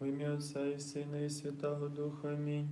Во имя Отца и Сына и Святого Духа. Аминь.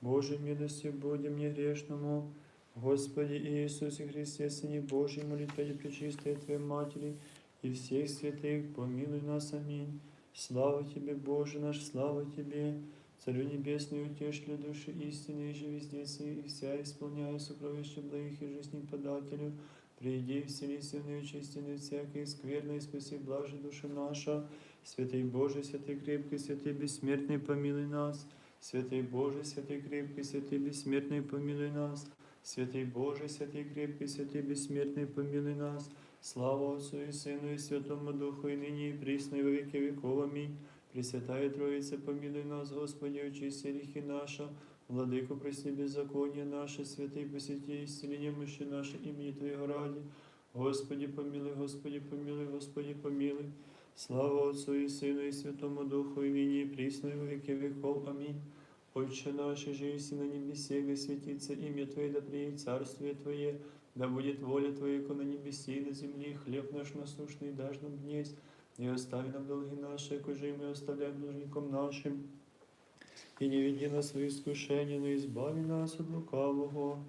Божьей милостью будем мне грешному. Господи Иисусе Христе, Сыне Божий, молитва и пречистая Твоей Матери и всех святых, помилуй нас. Аминь. Слава Тебе, Боже наш, слава Тебе, Царю Небесный, утешителю души истины, и же везде сей, и вся исполняя сокровища благих и жизни подателю, приди и вселися в неочистенную всякой скверной, и спаси блажи душа наша. Святый Боже, святый крепкий, святый бессмертный, помилуй нас. Святый Боже, святый крепкий, святый бессмертный, помилуй нас. Святый Боже, святый крепкий, святый бессмертный, помилуй нас. Слава Отцу и Сыну и Святому Духу, и ныне и присно, и во веки веков. Аминь. Пресвятая Троица, помилуй нас, Господи, очисти грехи наши, Владыку, прости беззаконие наше, святый посети исцеление мощи наше, имени Твоего ради. Господи, помилуй, Господи, помилуй, Господи, помилуй. Слава Отцу и Сыну и Святому Духу, и ныне и присно, и во веки веков. Аминь. Отче наш, же и на небесе, да светится имя Твое, да приедет царствие Твое, да будет воля Твоя, как на небесе и на земле, хлеб наш насущный дашь нам днесь, и остави нам долги наши, кожи и мы оставляем должником нашим. И не веди нас в искушение, но избави нас от лукавого,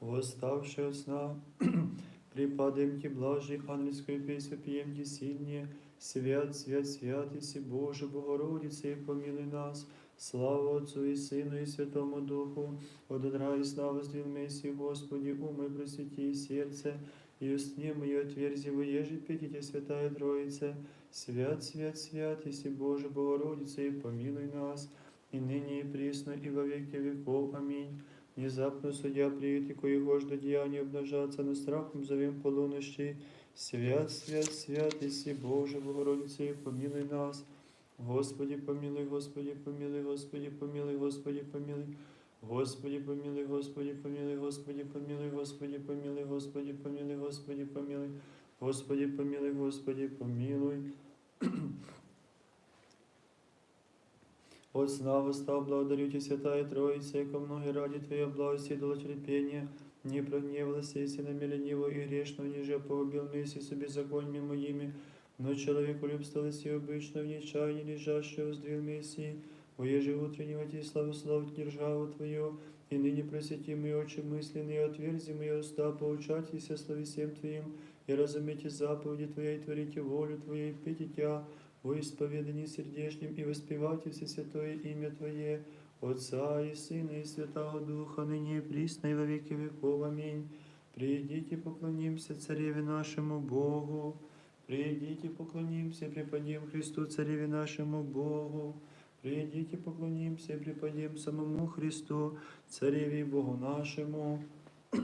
восставши от сна. Припадаем Ти, блажи, ангельскую песню пьем Ти сильнее, Свят, свят, свят, Иси Боже, Богородице, и помилуй нас. Слава Отцу и Сыну и Святому Духу, от одра и слава сдвин Мессии, Господи, умы просвети и сердце, и устне мои отверзи, воежи петите, Святая Троица, свят, свят, свят, Иси Боже, Богородице, и помилуй нас, и ныне и присно, и во веки веков. Аминь. Внезапно судья приют, и коего жду деяния обнажаться, на страхом зовем полунощи. Свят, свят, свят, Иси Боже, Богородице, помилуй нас. Господи, помилуй, Господи, помилуй, Господи, помилуй, Господи, помилуй. Господи, помилуй, Господи, помилуй, Господи, помилуй, Господи, помилуй, Господи, помилуй, Господи, помилуй. Господи, помилуй, Господи, помилуй. От слава став, благодарю Тебя, Святая Троица, яко многие ради Твоей благости дало терпение, не прогневалась, если на ленивого и грешного, ниже погубил вместе с беззакониями моими, но человеку любсталось и обычно в нечаянии лежащего сдвиг Мессии, воеже утреннего Ти славу славить державу Твою, и ныне просвети мои очи мысленные, отверзи мои уста, поучайтесь о славе всем Твоим, и разумейте заповеди Твоей, творите волю Твою, пейте Тя, во исповедании сердечным, и воспевайте все святое имя Твое, Отца и Сына и Святого Духа, ныне и присно, и во веки веков. Аминь. Придите, поклонимся Цареве нашему Богу. Придите, поклонимся, преподем Христу, Цареве нашему Богу. Придите, поклонимся, преподем самому Христу, Цареве и Богу нашему.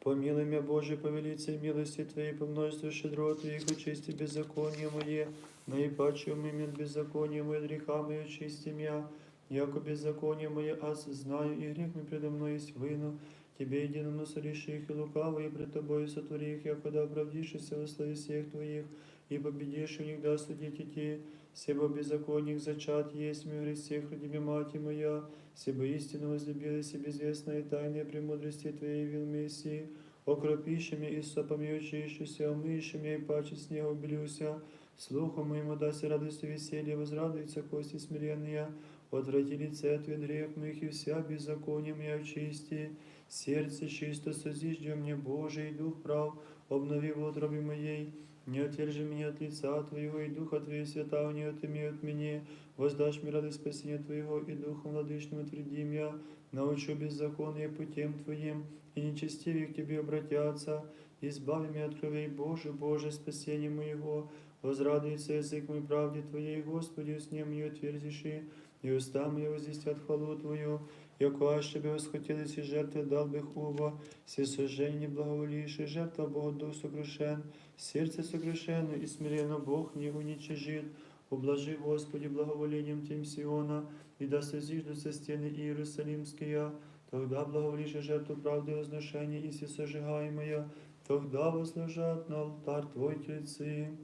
Помилуй меня, Боже, по велице милости Твоей, по множеству щедро Твоих, очисти беззаконие мое, наипаче умыми от беззакония мое, от греха мое, очисти меня, яко беззаконие мое, аз знаю, и грех мой предо мной есть выну, Тебе единому сореши их и лукавые пред Тобою сотвори их, якода оправдишься во славе всех Твоих, и победишь у них да судить идти, себо беззаконник зачат есть мир из всех родими мати моя, себо истину возлюбилась и безвестная тайная премудрости Твоей явил Мессии, окропищами и сопами очищуся, омыщами и паче снегу белюся, слухом моему даст радость и веселье, возрадуются кости смиренные, отврати лице от грех моих и вся беззаконие моя очисти, сердце чисто созиждя мне Божий и Дух прав, обнови в утробе моей, не отвержи меня от лица Твоего, и Духа Твоего святого не отыми от меня, воздашь мне радость спасения Твоего, и Духом владычным утверди меня, научу беззаконие путем Твоим, и нечестивые к Тебе обратятся, избави меня от кровей Боже, Боже, спасение моего, возрадуется язык мой правде Твоей, Господи, с ним мне утвердиши, и уста мои возвестят хвалу Твою, яко аж Тебе восхотелись и жертвы дал бы оба, все сожжения благоволишь, жертва Богу Дух сокрушен, сердце сокрушено и смиренно Бог не уничижит. Ублажи, Господи, благоволением Тем Сиона, и да созиждутся стены Иерусалимские, тогда благоволишь жертву правды и возношения, и все сожигаемая, тогда возложат на алтарь Твой тельцы.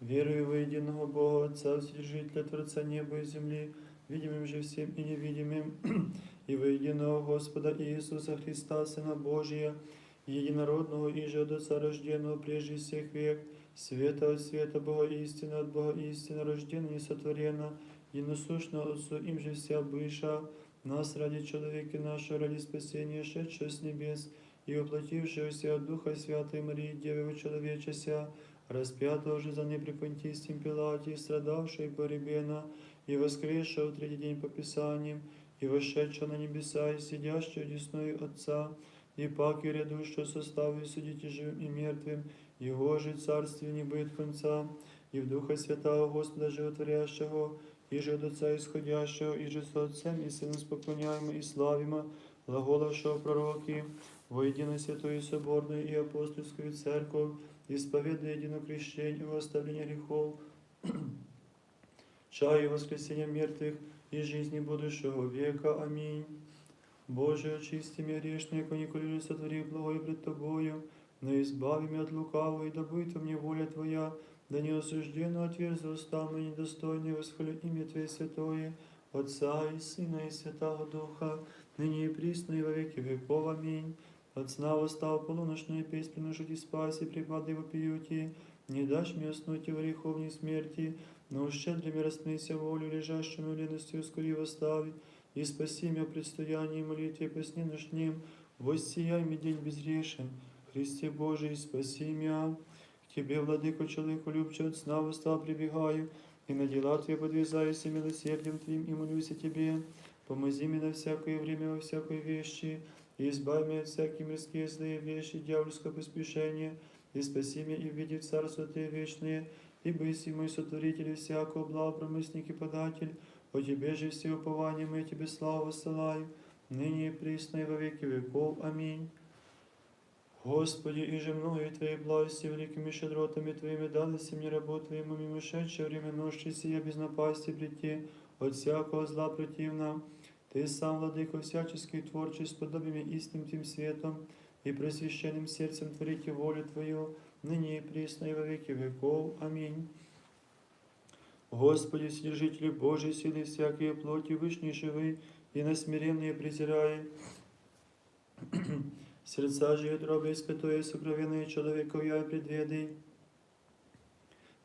Верую во единого Бога, Отца, Вседержителя, Творца неба и земли, видимым же всем и невидимым, и во единого Господа Иисуса Христа, Сына Божия, единородного и же от Отца рожденного прежде всех век, света от света, Бога истина от Бога истина, рождена, несотворена, единосущна Отцу, им же вся быша, нас ради человека нашего, ради спасения, шедшего с небес, и воплотившегося от Духа Святой Марии, Девы человечеся, распятого же за непрепонтистим Пилате, страдавшего и погребена, и воскресшего в третий день по Писаниям, и вошедшего на небеса, и сидящего десною Отца, и пак и рядущего составу и судите живым и мертвым, Его же царствие не будет конца, и в Духа Святого Господа Животворящего, и же от Отца исходящего, и же с Отцем и Сыном споклоняемо и славимо, глаголавшего пророки, во единую святую соборную и апостольскую церковь, исповедуя едино крещение во оставление грехов, чаю воскресения мертвых и жизни будущего века. Аминь. Боже, очисти меня грешное, яко николи сотвори благое пред Тобою, но избави меня от лукавого, и да будет во мне воля Твоя, да не осужденно отверзи уста мои недостойные, восхвалю имя Твое святое, Отца и Сына и Святого Духа, ныне и присно и во веки веков. Аминь. От сна восстал полуночную песнь, приношить и спаси, припады вопиюти, не дашь мне уснуть и в греховней смерти, но ущедрими распнися волю, лежащему ленностью скори восстави, и спаси меня предстоянии молитве по сне ночним, воссияй мне день безгрешен, Христе Божий, спаси меня. К Тебе, владыко, человеку любче, от сна восстал прибегаю, и на дела Твои подвязаюсь и милосердием Твоим, и молюсь о Тебе. Помози мне на всякое время во всякой вещи, и избавь меня от всякие мирские злые вещи, дьявольское поспешение, и спаси меня и введи в Царство Твое вечное, ибо если мой сотворитель и всякого блага, промысник и податель, о Тебе же все упования мы Тебе славу высылаю, ныне и присно и во веки веков. Аминь. Господи, и же мною Твоей благости, великими щедротами Твоими дались мне работ Твоему мимошедшее время ночи сия без напасти прийти, от всякого зла противна. Ты сам, Владыко, всяческий творчий, с подобиями истинным Тем светом и просвященным сердцем творите волю Твою, ныне и присно и во веки веков. Аминь. Господи, Вседержители Божьей силы всякие плоти, вышней живы и на смиренные презирай. Сердца же и утробы испытуя сокровенные человеков я предведай.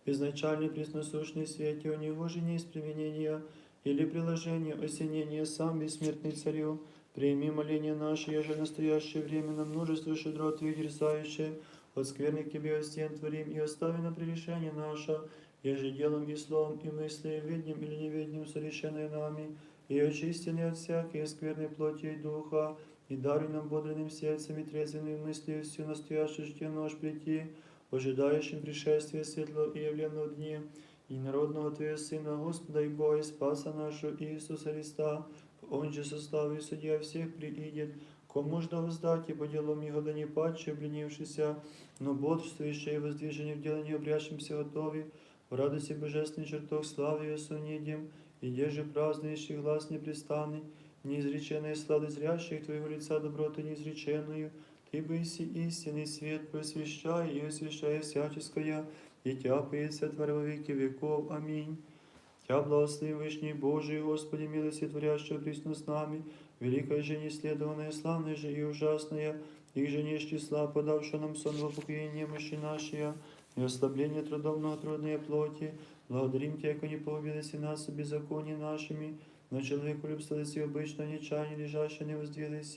Безначальный пресносущный свете, у него же не из применения или приложения, осенения сам бессмертный царю, прими моление наше, я же настоящее время на множество щедрот твоих дерзающее, от скверных тебе стен творим и остави на прегрешение наше, еже делом и словом, и мыслью, ведним или неведним совершенное нами, и очистены от всякой скверной плоти и духа, и даруй нам бодренным сердцем и трезвенной мыслью всю настоящую житие наш прийти, ожидающим пришествия светлого и явленного дня, и народного Твоего Сына, Господа и Бога, и Спаса нашего Иисуса Христа, Он же составил судья всех приидет, кому ж да воздать, и по делам Его да не падче, обленившийся, но бодрствующий и воздвижение в деле не обрящимся готови, в радости божественный чертог славы Ее сонедем, и держи празднующий глаз непрестанный, неизреченная сладость зрящих Твоего лица доброты неизреченную, Ты бы иси истинный свет просвещай и освящай всяческое, и Тя Тварь во веки веков. Аминь. Тя благослови Вышний Божий, Господи, милости творящего присно с нами, великая же неследованная, славная же и ужасная, их же не числа, подавшая нам сон во покоение мощи нашей, и ослабление трудом многотрудной плоти, благодарим Тебя, не погубились и нас беззаконие нашими, но человеку любствовались и обычно нечаяние, лежащее не воздвиглись,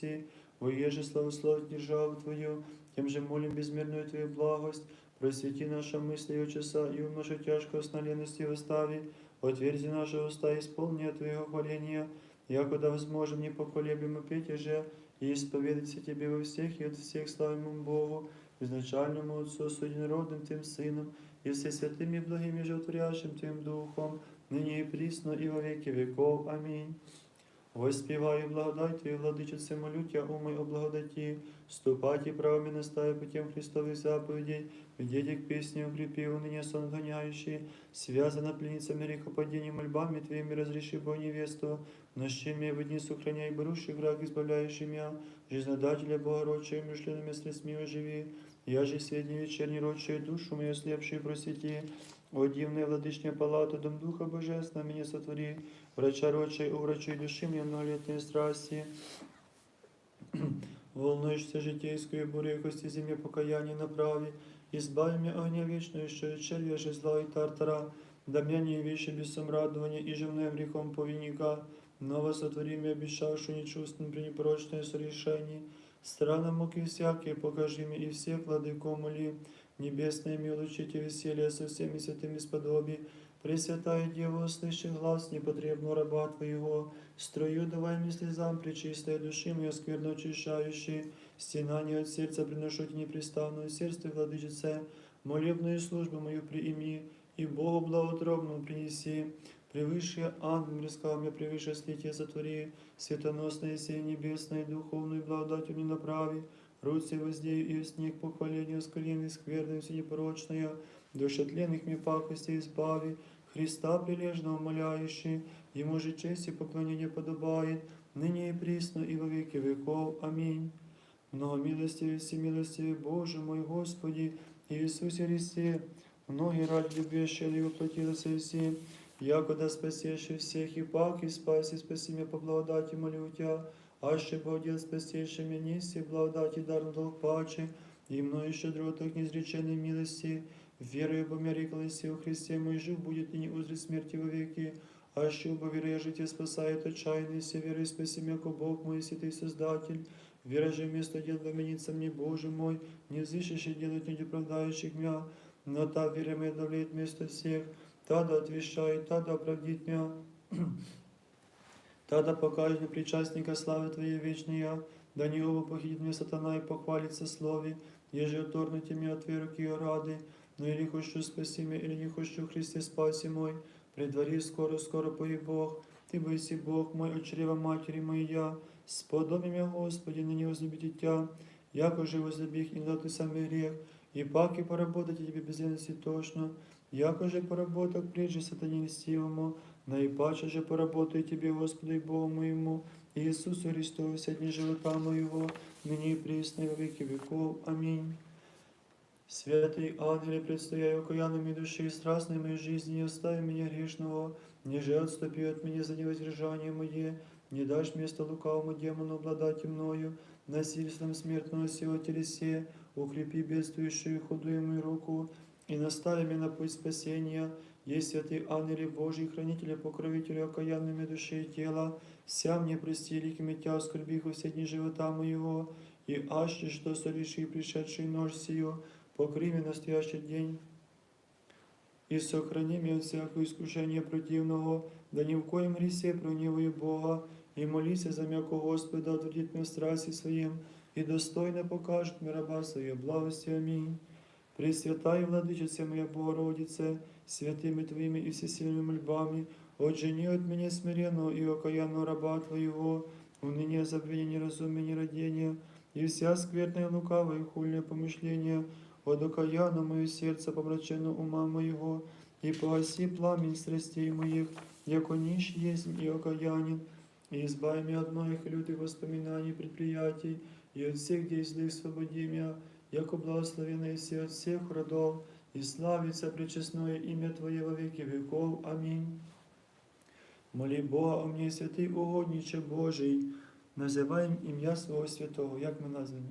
воеже славословить державу Твою, тем же молим безмерную Твою благость, просвети наши мысли и часа, и умножи тяжкого сна лености восстави, отверзи наши уста, исполни Твоего хваления, якуда возможем непоколебимо петь же, и исповедаться Тебе во всех и от всех славимому Богу, изначальному Отцу, с единородным Тем Сыном, и все святым и благим и животворящим Тем Духом, ныне и присно, и во веки веков. Аминь. Воспеваю благодать Твою, владычице, молю Тя, умой о благодати, ступайте правами наставя путем Христовых заповедей, ведите к песне укрепи, уныне сон гоняющие, связана пленницами грехопадений мольбами Твоими, разреши Бо невесту, нощи меня в дни сохраняй, берущий враг, избавляющий меня, жизнодателя Богородчия, мышленными средствами оживи, я же средний вечерний рочую душу мою слепшую просвети, о дивная владычня палата, дом Духа Божественного меня сотвори, врача рочей, о врачей души мне многолетние страсти. волнуешься житейскую бурю, кости земле покаяние направи, избави меня огня вечную, что и червя же зла и тартара, да меня не вещи без самрадования и живным грехом повинника, ново сотвори мне обещавшую нечувственным при непорочное сорешение, странам муки всякие покажи мне и всех владыко моли, небесное милучите веселье со всеми святыми сподоби, Пресвятая Дева, услыши глаз непотребного раба Твоего, строю давай мне слезам причистой души моей скверно очищающей, стенание от сердца приношу тебе непрестанную сердце, владычице, молебную службу мою приими, и Богу благоутробному принеси, превыше ангел мирского меня превыше слития затвори, светоносное сей небесное, духовную благодатью мне направи, руцы воздею и снег похвалению скоренной скверной все непорочная, душетленных мне пакостей избави, Христа прилежно умоляющий, Ему же честь и поклонение подобает, ныне и присно и во веки веков. Аминь. Много милостивый, всемилостивый Боже мой Господи, Иисусе Христе, многие ради любящие Его воплотилися все, якода спасеши всех и пак, и спаси, спаси меня по благодати молю Тебя, аще Богдел спасеши меня, неси благодати дар долг паче, и мною щедро так неизреченной милости, верою помяриклась во Христе мой жив будет и не узрит смерти во веки, а що бо віра життя спасает отчаянный, все верой спаси меня, ко Бог мой, святый Создатель, вера же вместо дел доменится мне, Боже мой, не взыщешь делать не оправдающих меня, но та вера моя давлеет вместо всех, та да отвещает, та да оправдит меня, та да покажет мне причастника славы Твоей вечной, да не оба похитит мне сатана и похвалится слове, еже оторнуте меня от веры к ее рады, но или хочу спаси меня, или не хочу Христе спаси мой, при дворі скоро, скоро поїх Бог, Ти бойся Бог мой, от чрева матери моя, сподоби меня, Господи, ныне возлюби дитя, яко же возлюбих и дати самый грех, и паки поработать тебе без лености тошно, яко же поработал прежде сатане льстивому, наипаче же поработай тебе, Господи, и Богу моему, Иисусу Христу, все дни живота моего, ныне и присно и во веки веков. Аминь. Святый ангеле, предстояй окаянными души и страстной моей жизни, не остави меня грешного, ниже отступи от меня за невоздержание мое, не дашь место лукавому демону обладать мною, насильством смертного сего телесе, укрепи бедствующую худую мою руку, и настави меня на путь спасения, есть святый ангеле Божий, хранителя, покровителя окаянными души и тела, вся мне прости ликими тя, скорбих во все дни живота моего, и аще что сореши пришедший нож сию, покри меня настоящий день, и сохрани меня от всякого искушения противного, да ни в коем гресе прогневаю Бога, и молися за м'яко Господа, отвратит меня страсти своим, и достойно покажет мне раба своей благости. Аминь. Пресвятая Владычица моя Богородице, святыми Твоими и всесильными мольбами, отжени от меня смиренного и окаянного раба Твоего, уныние, забвение, неразумие, нерадение, и вся скверная, лукавая и хульное помышление, от окаянного мое сердце помрачено ума моего, и погаси пламень страстей моих, яко нищ есть и окаянен, и избави меня от многих лютых воспоминаний предприятий, и от всех действий свободи меня, яко благословенное все от всех родов, и славится пречестное имя Твое во веки веков. Аминь. Моли Бога о мне, святий угодниче Божий, називаємо ім'я свого святого, як ми названі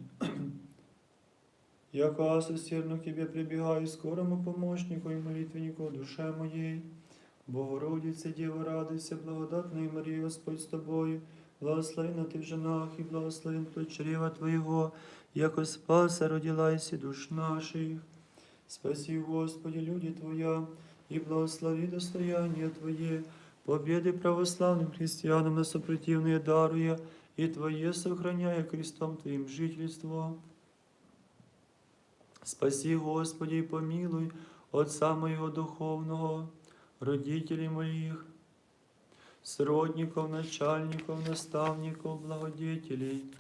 Яко аз усердно к Тебе прибегаю, скорому помощнику и молитвеннику душе моей. Богородице, Дева, радуйся, благодатная Мария, Господь с тобою, благословена ты в женах и благословен плод чрева Твоего, яко спаса родилась душ наших. Спаси, Господи, люди Твоя, и благослови достояние Твое, победы православным христианам на сопротивные даруя, и Твое сохраняя крестом Твоим жительство. Спаси, Господи, и помилуй Отца моего духовного, родителей моих, сродников, начальников, наставников, благодетелей.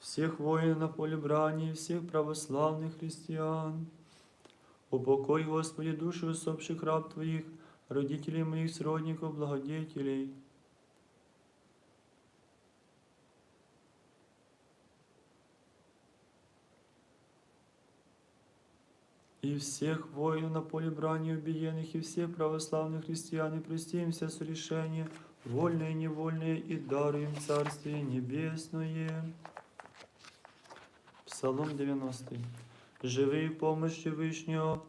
Всех воинов на поле брани, всех православных христиан. Упокой, Господи, души усопших раб Твоих, родителей моих сродников, благодетелей. и всех воинов на поле брани убиенных, и всех православных христиан, и прости им все сорешения, вольные и невольные, и даруем Царствие Небесное. Псалом 90. Живи в помощи Вышнего,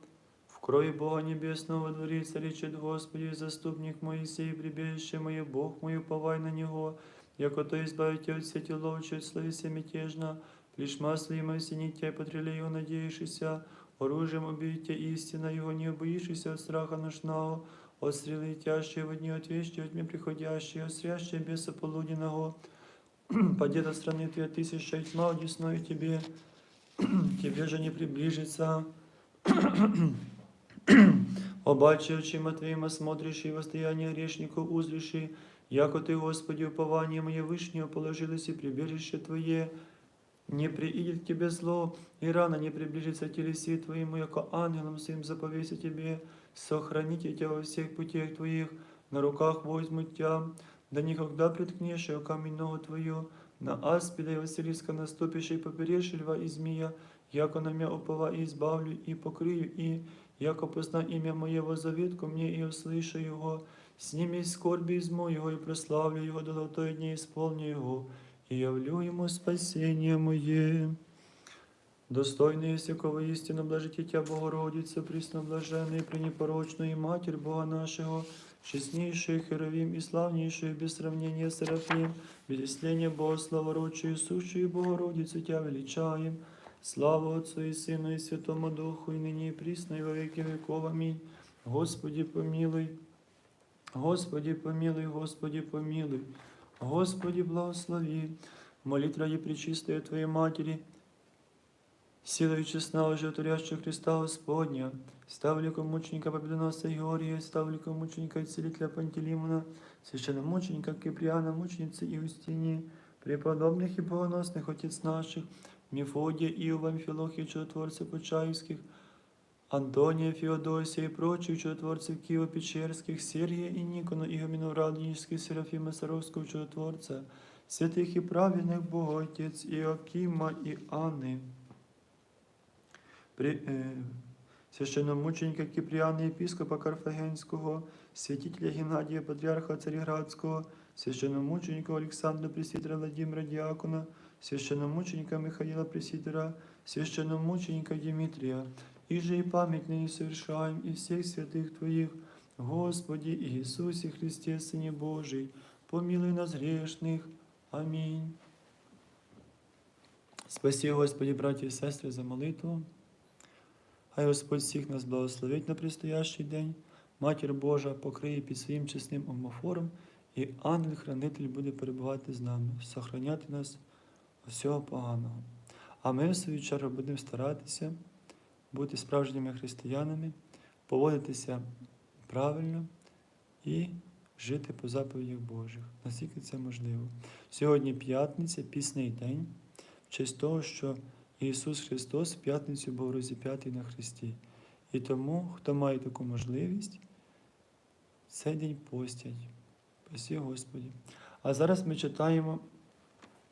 в крови Бога Небесного во дворице речет Господи, заступник Моисей, прибежище мое, Бог мой, уповай на Него, яко то избавите от сети ловчей, словеся мятежно, плешма своим осените, потрели его надеющийся, оружием убейте истина его, не боишься от страха ношного, от стрелы тяжкие в дни, от вещи, от дня приходящие, от срящие беса полуденного, падет от страны твоя тысяча, и тьма одесную тебе, тебе же не приближится. Обаче очима Твоим осмотришь и восстояние грешников узришь, и яко Ты, Господи, упование мое вышнее положилось и прибежище Твое, не приидет Тебе зло, и рано не приближится к телеси Твоему, яко ангелом своим заповеся Тебе, сохраните Тебя во всех путях Твоих, на руках возьмут Тебя, да никогда приткнешь о камень ногу Твою, на аспида и Василиска наступишь и поберешь льва и змея, яко на мя упова и избавлю, и покрию, и яко позна имя Моего заветку мне и услышу Его, сними скорби из моего и прославлю Его до золотой дни, исполню Его, и явлю Ему спасение мое. Достойный всякого истину блажите Тя, Богородица, пресноблаженная и пренепорочная, и Матерь Бога нашего, честнейшая Херовим и славнейшая без сравнения Серафим, без исления Бога славородчую, сущую Богородицу Тя величаем. Слава Отцу и Сыну и Святому Духу, и ныне и присно, и во веки веков. Аминь. Господи, помилуй. Господи, помилуй, Господи, помилуй. Господи, благослови. Молитва ради пречистая Твоей Матери, силою честного животворящего Христа Господня, ставлику мученика Победоносца Георгия, ставлику мученика и целителя Пантелеймона, священномученика Киприана, мученицы Иустинии, преподобных и богоносных отец наших, Мефодия, Иова, Амфилохия, чудотворцев Почаевских, Антония, Феодосия и прочих чудотворцев Киево-Печерских, Сергия и Никона, Игуменов Радонежских, Серафима Саровского чудотворца, святых и праведных Боготец, Иокима и Анны, при, е, священномученика Кипріана, єпископа Карфагенського, святителя Геннадія, патріарха Царіградського, священномученика Олександра Пресвітера Владимира Діакона, священномученика Михаила Пресвітера, священномученика Дмитрия, и же и память ныне совершаем и всех святых Твоих, Господи Иисусе Христе, Сыне Божий, помилуй нас грешных. Аминь. Спаси, Господи, браті і сестри, за молитву. Хай Господь всіх нас благословить на предстоящий день. Матір Божа покриє під своїм чесним омофором, і ангел-хранитель буде перебувати з нами, сохраняти нас від всього поганого. А ми, в свою чергу, будемо старатися бути справжніми християнами, поводитися правильно і жити по заповідях Божих, наскільки це можливо. Сьогодні п'ятниця, пісний день, в честь того, що Ісус Христос в п'ятницю був розіп'ятий на Христі. І тому, хто має таку можливість, цей день постять. Спасі Господі. А зараз ми читаємо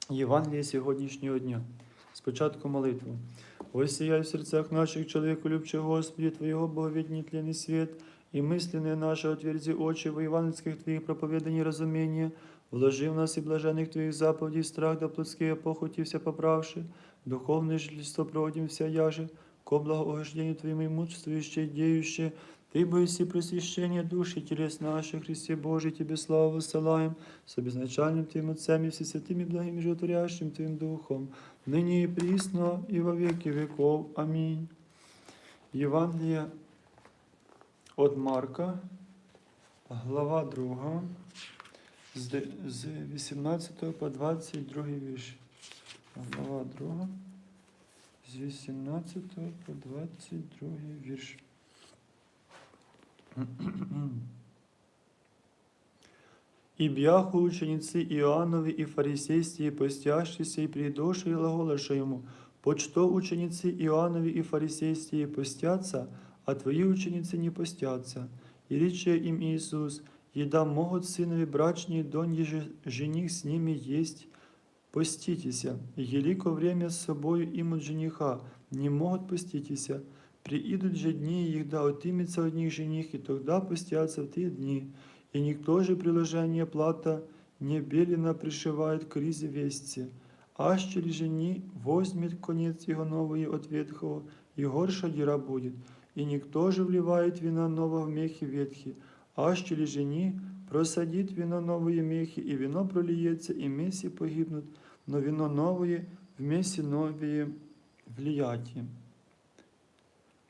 Євангеліє сьогоднішнього дня. Спочатку молитву. Ось сіяй в серцях наших чоловіку, любче Господі, Твоєго боговідні тлений світ, і мисленные наши отверзи очи во евангельских Твоих проповеданий разумения, вложи в нас и блаженных Твоих заповедей страх да плотские похоти все поправши, духовное жительство проводим вся яже, ко благоугождению Твоему и мудствующее, деющее, Ты боиси просвящение души и телес наших, Христе Божий, Тебе славу высылаем, с обезначальным Твоим Отцем и всесвятым и благим и животворящим Твоим Духом, ныне и присно и во веки веков. Аминь. Євангелія від Марка, глава 2, з де- з 18 по 22 вірш. Глава 2, з 18 по 22 вірш. И бяху ученицы Иоаннови и фарисейские, постящиеся и придошли глаголаша ему, «Почто ученицы Иоаннови и фарисейские постятся, а твои ученицы не постятся?» И рече им Иисус, «Еда могут сынови брачные, донь же жених с ними есть, поститеся, и елико время с собою имут жениха, не могут поститеся, Приидут же дни их, да отымется от них жених, и тогда постятся в те дни. И никто же приложение плата не белина пришивает к ризе вестці, аще ли жени возьмет конец его новый от ветхого, и горша дира будет. И никто же вливает вина нового в мехи ветхи, аще ли жени просадит вино новые мехи, и вино прольется, и меси погибнут, но вино новое в месі нові влияті.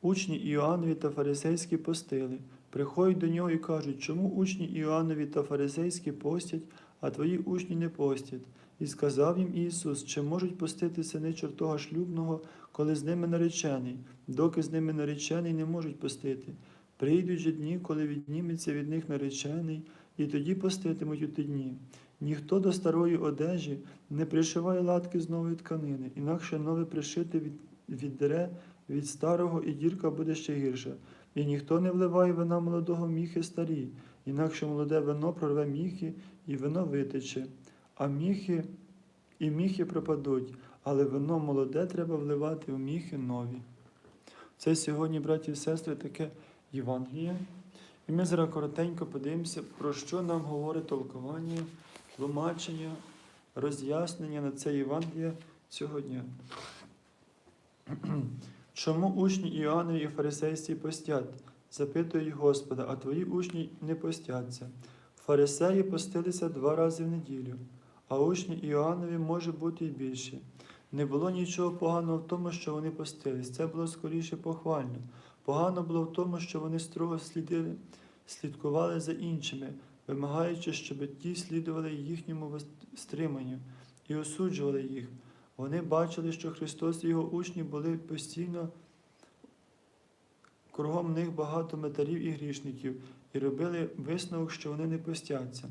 Учні Іоаннові та фарисейські постили, приходять до нього і кажуть, чому учні Іоаннові та фарисейські постять, а твої учні не постять. І сказав їм Ісус, чи можуть постити сини чортога шлюбного, коли з ними наречений, доки з ними наречений не можуть постити. Прийдуть же дні, коли відніметься від них наречений, і тоді поститимуть у ті дні. Ніхто до старої одежі не пришиває латки з нової тканини, інакше нове пришите від, віддере від старого, і дірка буде ще гірша. І ніхто не вливає вина молодого міхи старі, інакше молоде вино прорве міхи, і вино витече, а міхи і міхи пропадуть, але вино молоде треба вливати в міхи нові. Це сьогодні, браті і сестри, таке Євангеліє. І ми зараз коротенько подивимося, про що нам говорить толкування, тлумачення, роз'яснення на це Євангеліє цього дня. Чому учні Іоаннові і фарисейські постять? запитують Господа, а твої учні не постяться. Фарисеї постилися два рази в неділю, а учні Іоаннові може бути і більше. Не було нічого поганого в тому, що вони постились. Це було скоріше похвально. Погано було в тому, що вони строго слідили, слідкували за іншими, вимагаючи, щоб ті слідували їхньому стриманню і осуджували їх. Вони бачили, що Христос і його учні були постійно кругом них багато метарів і грішників, і робили висновок, що вони не постяться.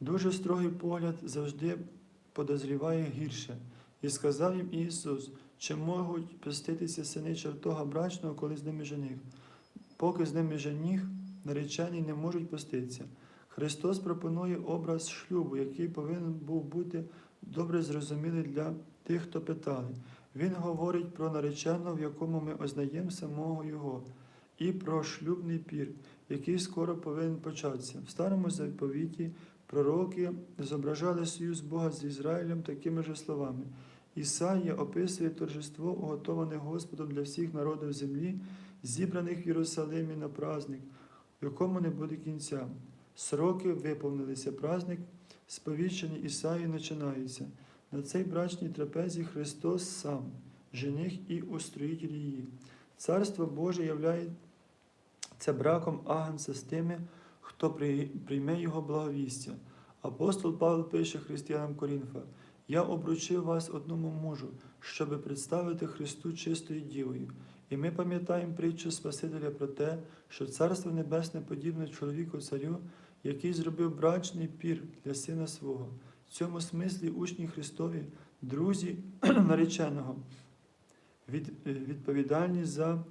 Дуже строгий погляд завжди подозріває гірше. І сказав їм Ісус, чи можуть поститися сини чертога брачного, коли з ними жених. Поки з ними жених, наречені не можуть поститися. Христос пропонує образ шлюбу, який повинен був бути добре зрозумілий для тих, хто питали. Він говорить про нареченого, в якому ми ознаємо самого Його, і про шлюбний пір, який скоро повинен початися. В старому заповіті пророки зображали союз Бога з Ізраїлем такими ж словами. Ісаїя описує торжество, уготоване Господом для всіх народів землі, зібраних в Єрусалимі на праздник, якому не буде кінця. Сроки виповнилися праздник, сповіщені Ісаї починається. На цей брачній трапезі Христос сам, жених і устроїтель її. Царство Боже являється браком агнця з тими, хто прийме Його благовістя. Апостол Павло пише християнам Корінфа, я обручив вас одному мужу, щоби представити Христу чистою дівою. І ми пам'ятаємо притчу Спасителя про те, що Царство Небесне подібне чоловіку царю, який зробив брачний пір для сина свого. В цьому смислі учні Христові, друзі нареченого, відповідальні за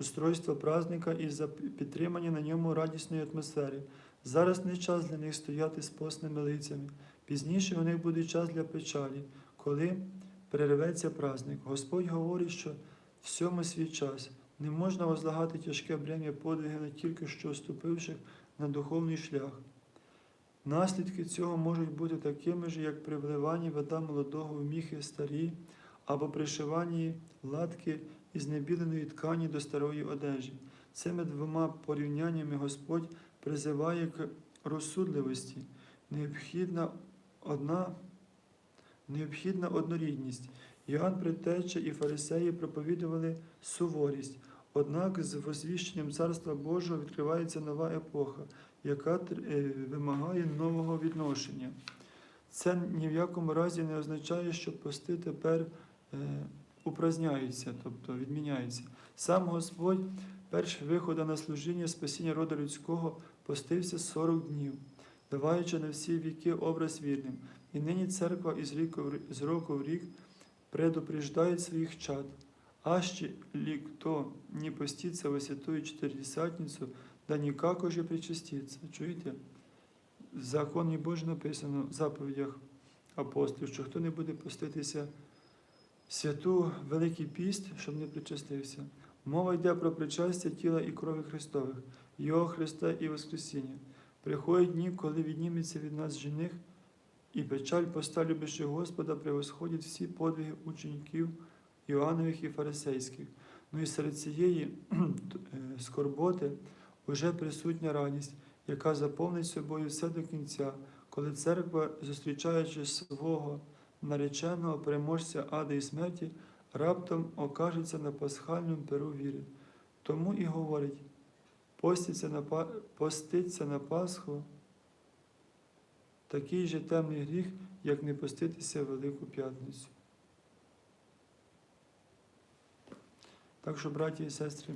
устройство праздника і за підтримання на ньому радісної атмосфери. Зараз не час для них стояти з постними лицями. Пізніше у них буде час для печалі, коли перерветься праздник. Господь говорить, що всьому свій час не можна возлагати тяжке брем'я подвиги на тільки що вступивших на духовний шлях. Наслідки цього можуть бути такими ж, як при вливанні вода молодого в міхи старі або пришиванні латки із небіленої ткані до старої одежі. Цими двома порівняннями Господь призиває к розсудливості, необхідна одна, необхідна однорідність. Іоанн Предтеча і фарисеї проповідували суворість, однак з возвіщенням Царства Божого відкривається нова епоха, яка вимагає нового відношення. Це ні в якому разі не означає, що пости тепер е, упраздняються, тобто відміняються. Сам Господь, перший виходу на служіння спасіння роду людського, постився 40 днів, даваючи на всі віки образ вірним. І нині церква із, року в рік предупреждає своїх чад. Аще ли кто не постится во святую Четыридесятницу, да никак уже причаститься. Чуєте? В законі Божій написано в заповідях апостолів, що хто не буде поститися святу Великий піст, щоб не причастився, Мова йде про причастя тіла і крові Христових, Його Христа і Воскресіння. Приходять дні, коли відніметься від нас жених, і печаль поста любящих Господа превосходить всі подвиги учеників Іоаннових і фарисейських. Ну і серед цієї е, скорботи вже присутня радість, яка заповнить собою все до кінця, коли церква, зустрічаючи свого нареченого переможця ада і смерті, раптом окажеться на пасхальному перу віри. Тому і говорить, поститься на, поститься на Пасху такий же темний гріх, як не поститися в Велику П'ятницю. Так що, браті і сестри,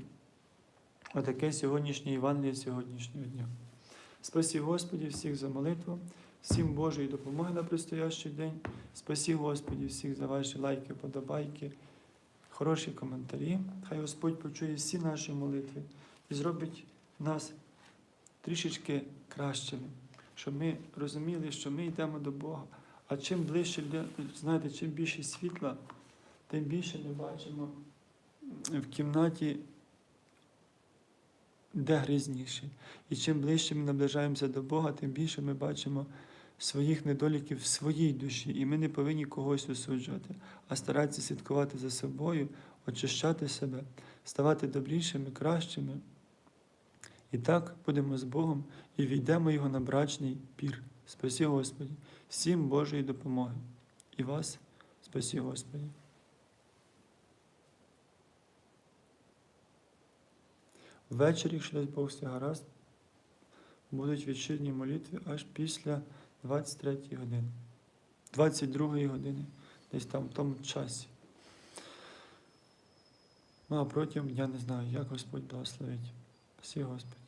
отаке сьогоднішнє Євангеліє сьогоднішнього дня. Спасі Господі всіх за молитву, всім Божої допомоги на предстоящий день. Спасі Господі всіх за ваші лайки, подобайки, хороші коментарі. Хай Господь почує всі наші молитви і зробить нас трішечки кращими, щоб ми розуміли, що ми йдемо до Бога. А чим ближче, знаєте, чим більше світла, тим більше ми бачимо в кімнаті, де грізніше. І чим ближче ми наближаємося до Бога, тим більше ми бачимо своїх недоліків в своїй душі. І ми не повинні когось осуджувати, а старатися слідкувати за собою, очищати себе, ставати добрішими, кращими. І так будемо з Богом і війдемо Його на брачний пір. Спасі Господі, всім Божої допомоги. І вас спасі Господі. Ввечері, якщо дасть Бог все гаразд, будуть вечірні молитви аж після 23 години, 22 години, десь там в тому часі. Ну а протягом дня не знаю, як Господь благословить. Всі Господи.